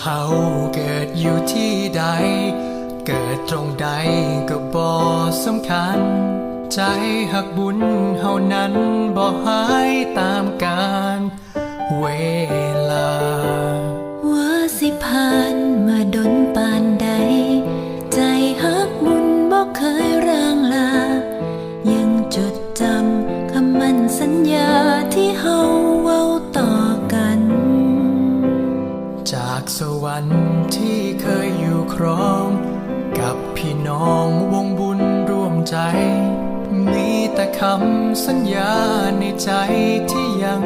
เฮาเกิดอยู่ที่ใด เกิดตรงใดก็บ่สำคัญ ใจหักบุญเฮานั้นบ่หายตามกาลเว จากสวรรค์ที่เคยอยู่ครอง กับพี่น้องวงบุญร่วมใจ มีแต่คำสัญญาในใจที่ยัง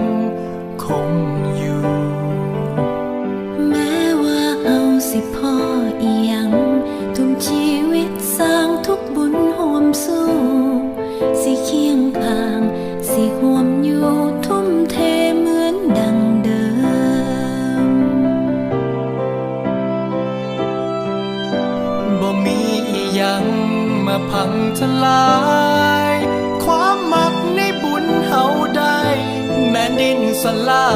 คงอยู่ แม้ว่าเฮาสิพ่ออียังทุ่มชีวิตสร้างทุกบุญห่วมสู้ สิเคีย บ่มีอีหยังมาพังทลาย ความมักในบุญเฮาได้ แม่ดินสลา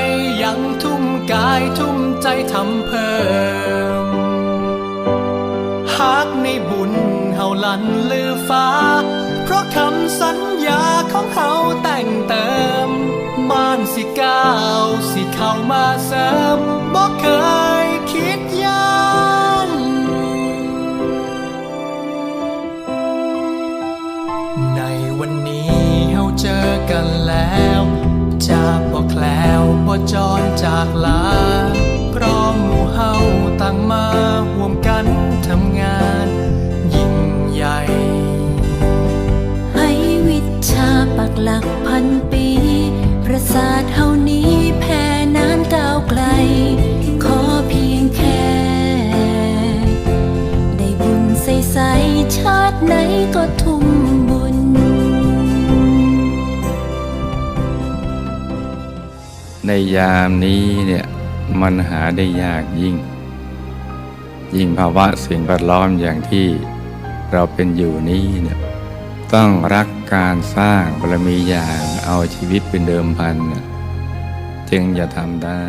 ย ยังทุ่มกายทุ่มใจทำเพิ่มฮักในบุญเฮาลันลือฟ้า เพราะคำสัญญาของเฮาแต่งเติม บ้านสิก้าวสิเข้ามาเสริม จรจากลาพร้อมหมู่เฮาต่างมา ในยามนี้เนี่ยมันหาได้ยากยิ่ง ยิ่งภาวะสิ่งแวดล้อมอย่างที่เราเป็นอยู่นี้เนี่ยต้องรักการสร้างบารมีอย่างเอาชีวิตเป็นเดิมพัน จึงจะทำได้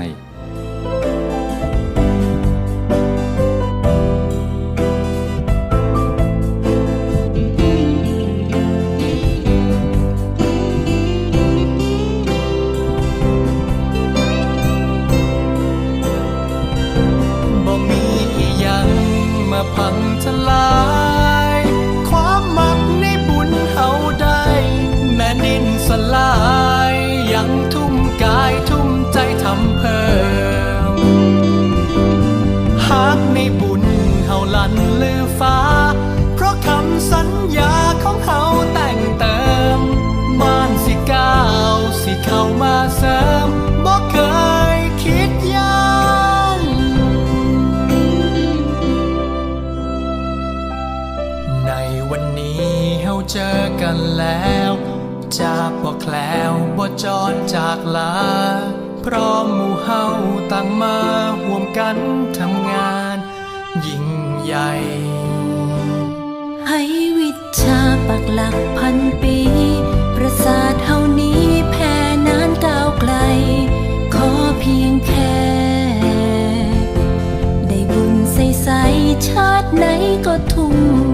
ของเฮาแต่งเติมบ้านสิก้าวสิเข้ามาเสริมบ่เคยคิดยานในวันนี้เฮาเจอกันแล้วจะบ่แคล้วบ่จรจากลาเพราะหมู่เฮาต่างมาร่วมกันทำงานยิ่งใหญ่ให้ ชาปักหลักพันปี ประสาทเฮานี้แผ่นานก้าวไกล ขอเพียงแค่ ได้บุญใส ๆ ชาติไหนก็ทุ่ม